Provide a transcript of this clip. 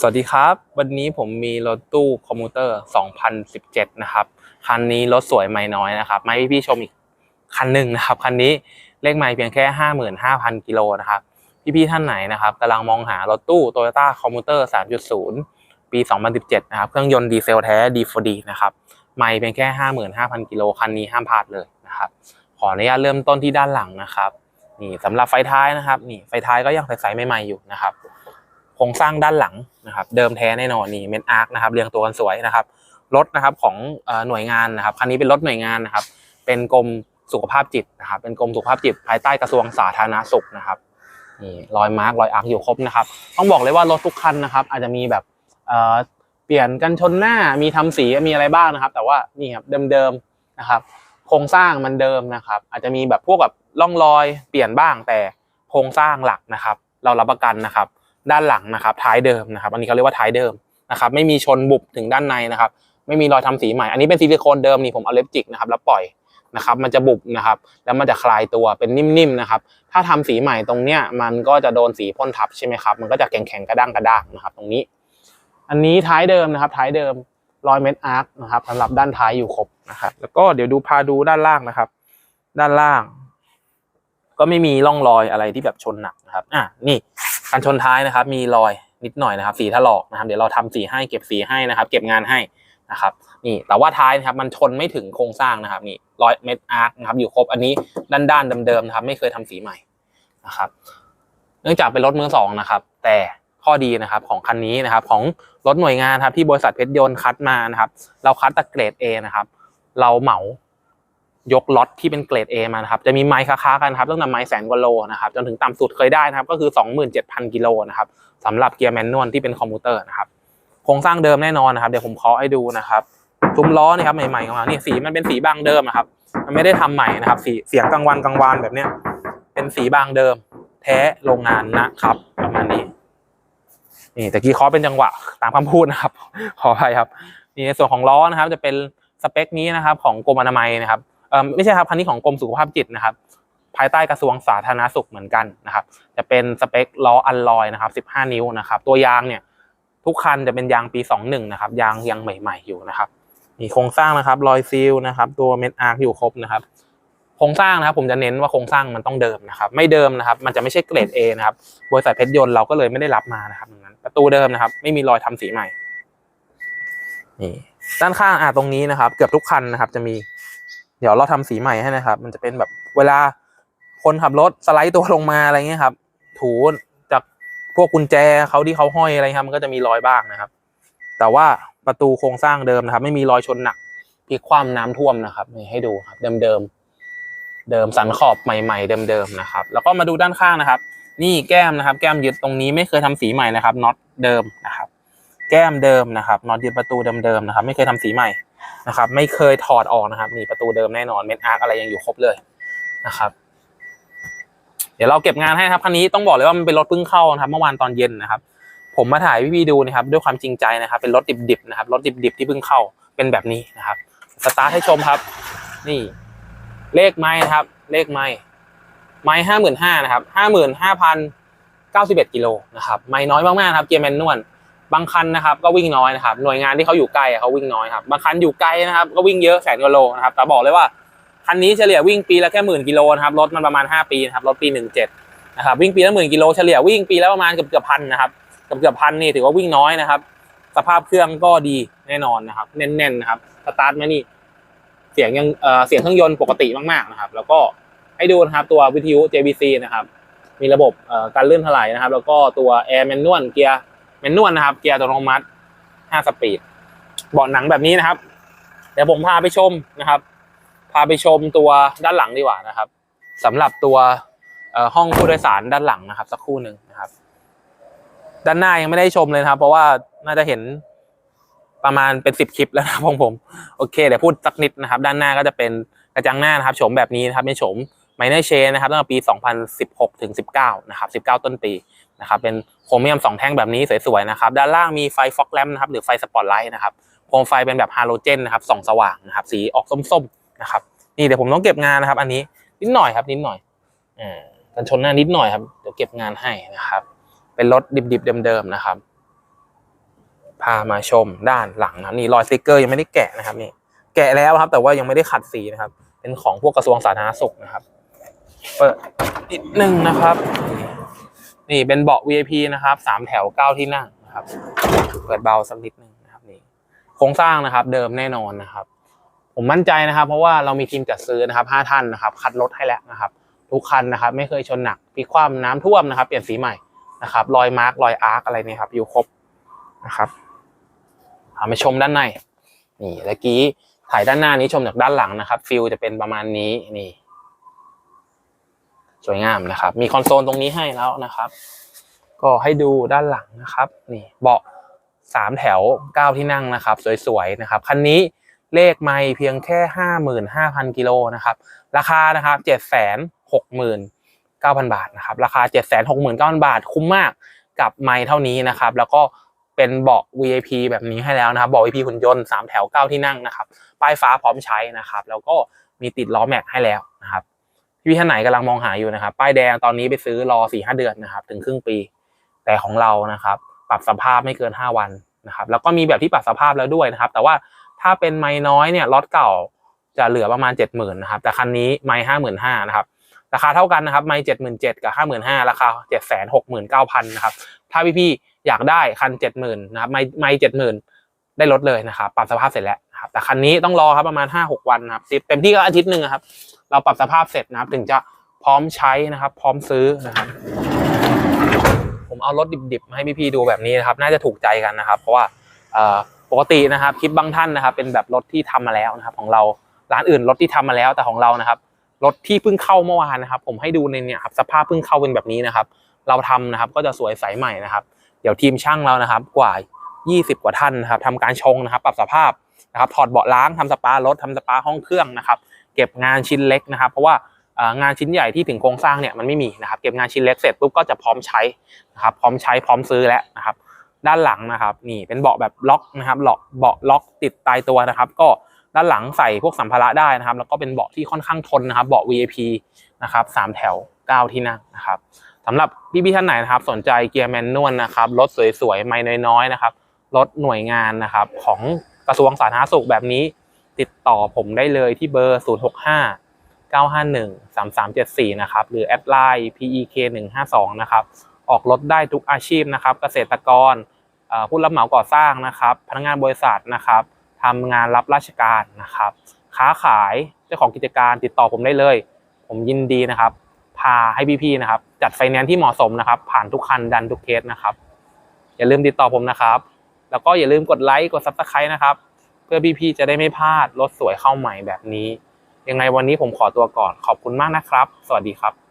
สวัสดีครับ วันนี้ผมมีรถตู้คอมมูเตอร์ 2017 นะครับ คันนี้รถสวยไม่น้อยนะครับมาให้พี่ชมอีกคันหนึ่งนะครับ คันนี้เลขไม่เพียงแค่ 55,000 กิโลนะครับ พี่ๆท่านไหนนะครับกำลังมองหารถตู้ Toyota c o m m u t e r 3.0 ปี 2017 นะครับ เครื่องยนต์ดีเซลแท้ D4D นะครับ ไม่เพียงแค่ 55,000 กิโล คันนี้ห้ามพลาดเลยนะครับ ขออนุญาตเริ่มต้นที่ด้านหลังนะครับ นี่สำหรับไฟท้ายนะครับ นี่ไฟท้ายก็ยังใสๆใหม่ๆอยู่นะครับ โครงสร้างด้านหลังนะครับเดิมแท้แน่นอนนี่เมนอาร์คนะครับเรียงตัวกันสวยนะครับรถนะครับของหน่วยงานนะครับคันนี้เป็นรถหน่วยงานนะครับ เป็นกรมสุขภาพจิตนะครับ เป็นกรมสุขภาพจิตภายใต้กระทรวงสาธารณสุขนะครับนี่รอยมาร์กรอยอาร์คอยู่ครบนะครับ ต้องบอกเลยว่ารถทุกคันนะครับ อาจจะมีแบบเปลี่ยนกันชนหน้ามีทำสีมีอะไรบ้างนะครับ แต่ว่านี่ครับเดิมๆนะครับ โครงสร้างมันเดิมนะครับ อาจจะมีแบบพวกแบบร่องรอยเปลี่ยนบ้างแต่โครงสร้างหลักนะครับ เรารับประกันนะครับ ด้านหลังนะครับ ท้ายเดิมนะครับ อันนี้เขาเรียกว่าท้ายเดิมนะครับ ไม่มีชนบุบถึงด้านในนะครับ ไม่มีรอยทำสีใหม่ อันนี้เป็นซิลิโคนเดิมนี่ผมเอาเล็บจิกนะครับแล้วปล่อยนะครับ มันจะบุบนะครับ แล้วมันจะคลายตัวเป็นนิ่มๆนะครับ ถ้าทำสีใหม่ตรงเนี้ยมันก็จะโดนสีพ่นทับใช่ไหมครับ มันก็จะแข็งๆกระด้างกระด้างนะครับ ตรงนี้ อันนี้ท้ายเดิมนะครับ ท้ายเดิมรอยเม็ดอาร์คนะครับสำหรับด้านท้ายอยู่ครบนะครับ แล้วก็เดี๋ยวดูพาดูด้านล่างนะครับ ด้านล่าง ก็ไม่มีร่องรอยอะไรที่แบบชนหนักนะครับ อะนี่ การชนท้ายนะครับ มีรอยนิดหน่อยนะครับ สีถลอกนะครับ เดี๋ยวเราทำสีให้เก็บสีให้นะครับ เก็บงานให้นะครับ นี่แต่ว่าท้ายนะครับ มันชนไม่ถึงโครงสร้างนะครับ นี่รอยเม็ดอาร์คนะครับ อยู่ครบอันนี้ด้านด้านๆเดิมๆนะครับ ไม่เคยทำสีใหม่นะครับ เนื่องจากเป็นรถมือสองนะครับ แต่ข้อดีนะครับของคันนี้นะครับ ของรถหน่วยงานครับที่บริษัทเพชรยนต์คัดมานะครับ เราคัดต่เกรด A นะครับ เราเหมา ยกล็อตที่เป็นเกรด A มานะครับจะมีไมค์ค้าๆกันครับตั้งแต่ไมค์แสนกว่าโลนะครับจนถึงต่ำสุดเคยได้นะครับก็คือ 27,000 กิโลนะครับสำหรับเกียร์แมนนวลที่เป็นคอมพิวเตอร์นะครับโครงสร้างเดิมแน่นอนนะครับเดี๋ยวผมเคาะให้ดูนะครับซุ้มล้อนี่ครับใหม่ๆของเรานี่สีมันเป็นสีบางเดิมนะครับ มันไม่ได้ทำใหม่นะครับสีเสียงกลางวันกลางวานแบบเนี้ยเป็นสีบางเดิม แท้โรงงานนะครับประมาณนี้นี่แต่กี้เคาะเป็นจังหวะตามคำพูดนะครับขออภัยครับนี่ในส่วนของล้อนะครับ จะเป็นสเปคนี้นะครับ ของกรมอนามัยนะครับ ไม่ใช่ครับคันนี้ของกรมสุขภาพจิตนะครับ ภายใต้กระทรวงสาธารณสุขเหมือนกันนะครับ จะเป็นสเปคล้ออัลลอยนะครับ 15 นิ้วนะครับ ตัวยางเนี่ยทุกคันจะเป็นยางปี 21 นะครับ ยางยังใหม่ ๆอยู่นะครับมีโครงสร้างนะครับรอยซีลนะครับ ตัวเม็ดอาร์คอยู่ครบนะครับ โครงสร้างนะครับ ผมจะเน้นว่าโครงสร้างมันต้องเดิมนะครับ ไม่เดิมนะครับ มันจะไม่ใช่เกรด A นะครับบริษัทเพชรยนต์เราก็เลยไม่ได้รับมานะครับดังนั้น ประตูเดิมนะครับ ไม่มีรอยทำสีใหม่นี่ด้านข้างอะตรงนี้นะครับ เกือบทุกคันนะครับ จะมี เดี๋ยวเราทำสีใหม่ให้นะครับ มันจะเป็นแบบเวลาคนขับรถสไลด์ตัวลงมาอะไรเงี้ยครับ ถูจากพวกกุญแจเขาที่เขาห้อยอะไรครับมันก็จะมีรอยบ้างนะครับ แต่ว่าประตูโครงสร้างเดิมนะครับ ไม่มีรอยชนหนักพลิกคว่ำน้ำท่วมนะครับนี่ให้ดูครับเดิมเดิมเดิมสันขอบใหม่ๆเดิมๆนะครับ แล้วก็มาดูด้านข้างนะครับ นี่แก้มนะครับ แก้มยึดตรงนี้ไม่เคยทำสีใหม่นะครับน็อตเดิมนะครับ แก้มเดิมนะครับน็อตยึดประตูเดิมๆนะครับ ไม่เคยทำสีใหม่ นะครับไม่เคยถอดออกนะครับนี่ประตูเดิมแน่นอนเม็ดอาร์คอะไรยังอยู่ครบเลยนะครับ เดี๋ยวเราเก็บงานให้นะครับคันนี้ต้องบอกเลยว่ามันเป็นรถเพิ่งเข้านะครับ เมื่อวานตอนเย็นนะครับ ผมมาถ่ายพี่ๆดูนะครับ ด้วยความจริงใจนะครับ เป็นรถดิบๆนะครับรถดิบๆที่เพิ่งเข้าเป็นแบบนี้นะครับสตาร์ทให้ชมครับ นี่ เลขไม้นะครับ เลขไม้ไม้ห้าหมื่นห้านะครับห้าหมื่นห้าพันเก้าสิบเอ็ดกิโลนะครับ ไม้น้อยมากๆครับเกียร์แมนนวล บางคันนะครับก็วิ่งน้อยนะครับหน่วยงานที่เขาอยู่ใกล้เขาวิ่งน้อยครับบางคันอยู่ไกลนะครับก็วิ่งเยอะแสนกิโลนะครับแต่บอกเลยว่าคันนี้เฉลี่ยวิ่งปีละแค่หมื่นกิโลนะครับรถมันประมาณห้าปีนะครับรถปีหนึ่งเจ็ดนะครับวิ่งปีละหมื่นกิโลเฉลี่ยวิ่งปีละประมาณเกือบเกือบพันนะครับเกือบเกือบพันนี่ถือว่าวิ่งน้อยนะครับ สภาพเครื่องก็ดีแน่นอนนะครับแน่นๆนะครับสตาร์ทมานี่เสียงยังเอ่อเสียงเครื่องยนต์ปกติมากๆนะครับ แล้วก็ให้ดูนะครับตัววิทยุ JVC นะครับมีระบบการเลื่อนถลายนะครับ แล้วก็ตัวแอร์แมนนวลเกียร์ แมนนวลนะครับ เกียร์อัตโนมัติ5สปีดเบาะหนังแบบนี้นะครับ เดี๋ยวผมพาไปชมนะครับ พาไปชมตัวด้านหลังดีกว่านะครับสำหรับตัวห้องผู้โดยสารด้านหลังนะครับ สักครู่หนึ่งนะครับ ด้านหน้ายังไม่ได้ชมเลยนะครับ เพราะว่าน่าจะเห็นประมาณเป็นสิบคลิปแล้วนะครับของผมโอเคเดี๋ยวพูดสักนิดนะครับ ด้านหน้าก็จะเป็นกระจังหน้านะครับโฉมแบบนี้นะครับเป็นโฉมไมเนอร์เชนนะครับตั้งแต่ปี 2016 ถึง 19 นะครับ 19 ต้นปี นะครับเป็นโครเมียม2แท่งแบบนี้สวยๆนะครับด้านล่างมีไฟฟอกแลมนะครับหรือไฟสปอตไลท์นะครับโคมไฟเป็นแบบฮาโลเจนนะครับส่องสว่างนะครับสีออกส้มๆนะครับนี่เดี๋ยวผมต้องเก็บงานนะครับ อันนี้นิดหน่อยครับนิดหน่อยอ่ากันชนหน้านิดหน่อยครับเดี๋ยวเก็บงานให้นะครับ เป็นรถดิบๆเดิมๆนะครับ พามาชมด้านหลังนะนี่รอยสติกเกอร์ยังไม่ได้แกะนะครับนี่แกะแล้วครับ แต่ว่ายังไม่ได้ขัดสีนะครับ เป็นของพวกกระทรวงสาธารณสุขนะครับเปิดนิดนึงนะครับ นี่เป็นเบาะ VIP นะครับสามแถวเก้าที่นั่งนะครับ เปิดเบาสักนิดนึงนะครับนี่โครงสร้างนะครับ เดิมแน่นอนนะครับ ผมมั่นใจนะครับ เพราะว่าเรามีทีมจัดซื้อนะครับห้าท่านนะครับ คัดรถให้แล้วนะครับ ทุกคันนะครับ ไม่เคยชนหนักพลิกคว่ำน้ำท่วมนะครับ เปลี่ยนสีใหม่นะครับรอยมาร์กรอยอาร์คอะไรนี่ครับอยู่ครบนะครับเอามาชมด้านในนี่เมื่อกี้ถ่ายด้านหน้านี้ชมจากด้านหลังนะครับฟิลจะเป็นประมาณนี้นี่ สวยงามนะครับ มีคอนโซลตรงนี้ให้แล้วนะครับ ก็ให้ดูด้านหลังนะครับ นี่เบาะสามแถวเก้าที่นั่งนะครับ สวยๆนะครับคันนี้เลขไม่เพียงแค่ห้าหมื่นห้าพันกิโลนะครับ ราคานะครับเจ็ดแสนหกหมื่นเก้าพันบาทนะครับ ราคาเจ็ดแสนหกหมื่นเก้าพันบาทคุ้มมากกับไม่เท่านี้นะครับ แล้วก็เป็นเบาะ VIP แบบนี้ให้แล้วนะครับเบาะ VIP หุ่นยนต์สามแถวเก้าที่นั่งนะครับ ป้ายฟ้าพร้อมใช้นะครับ แล้วก็มีติดล้อแม็กให้แล้วนะครับ พี่ท่านไหนกำลังมองหาอยู่นะครับ ป้ายแดงตอนนี้ไปซื้อรอสี่ห้าเดือนนะครับ ถึงครึ่งปี แต่ของเรานะครับ ปรับสภาพไม่เกินห้าวันนะครับ แล้วก็มีแบบที่ปรับสภาพแล้วด้วยนะครับ แต่ว่าถ้าเป็นไม้น้อยเนี่ยล็อตเก่าจะเหลือประมาณเจ็ดหมื่นนะครับ แต่คันนี้ไม้ห้าหมื่นห้านะครับราคาเท่ากันนะครับไม้เจ็ดหมื่นเจ็ดกับห้าหมื่นห้าราคาเจ็ดแสนหกหมื่นเก้าพันนะครับ ถ้าพี่ๆอยากได้คันเจ็ดหมื่นนะครับ ไม้ไม้เจ็ดหมื่นได้ลดเลยนะครับ ปรับสภาพเสร็จแล้วนะครับ แต่คันนี้ต้องรอครับประมาณห้าหกวันนะครับเต็มที่ก็อาทิตย์หนึ่งครับ เราปรับสภาพเสร็จนะครับ ถึงจะพร้อมใช้นะครับ พร้อมซื้อนะครับผมเอารถดิบๆมาให้พี่ๆดูแบบนี้นะครับ น่าจะถูกใจกันนะครับ เพราะว่าปกตินะครับคลิปบางท่านนะครับ เป็นแบบรถที่ทำมาแล้วนะครับ ของเราร้านอื่นรถที่ทำมาแล้วแต่ของเรานะครับรถที่เพิ่งเข้าเมื่อวานนะครับ ผมให้ดูในเนี่ยครับสภาพเพิ่งเข้าเป็นแบบนี้นะครับ เราทำนะครับก็จะสวยใสใหม่นะครับ เดี๋ยวทีมช่างเรานะครับ กว่า 20 กว่าท่านนะครับทำการชงนะครับ ปรับสภาพนะครับ ถอดเบาะล้างทำสปารถทำสปาห้องเครื่องนะครับ เก็บงานชิ้นเล็กนะครับ เพราะว่างานชิ้นใหญ่ที่ถึงโครงสร้างเนี่ยมันไม่มีนะครับ เก็บงานชิ้นเล็กเสร็จปุ๊บก็จะพร้อมใช้นะครับ พร้อมใช้พร้อมซื้อแล้วนะครับ ด้านหลังนะครับ นี่เป็นเบาะแบบล็อกนะครับเบาะเบาะล็อกติดตายตัวนะครับ ก็ด้านหลังใส่พวกสัมภาระได้นะครับ แล้วก็เป็นเบาะที่ค่อนข้างทนนะครับเบาะ VIP นะครับสามแถวเก้าที่นั่งนะครับสำหรับพี่ๆท่านไหนนะครับ สนใจเกียร์แมนนวลนะครับรถสวยๆไม่น้อยๆนะครับรถหน่วยงานนะครับของกระทรวงสาธารณสุขแบบนี้ ติดต่อผมได้เลยที่เบอร์ 0 6 5 9 5 1 3 3 7 4 นะครับ หรือแอดไลน์ PEK 1 5 2 นะครับ ออกรถได้ทุกอาชีพนะครับ เกษตรกรผู้รับเหมาก่อสร้างนะครับ พนักงานบริษัทนะครับทำงานรับราชการนะครับ ค้าขายเจ้าของกิจการติดต่อผมได้เลย ผมยินดีนะครับ พาให้พี่ๆนะครับ จัดไฟแนนซ์ที่เหมาะสมนะครับ ผ่านทุกคันดันทุกเคสนะครับ อย่าลืมติดต่อผมนะครับ แล้วก็อย่าลืมกดไลค์กด Subscribe นะครับ เพื่อพี่ๆจะได้ไม่พลาดรถสวยเข้าใหม่แบบนี้ ยังไงวันนี้ผมขอตัวก่อนขอบคุณมากนะครับ สวัสดีครับ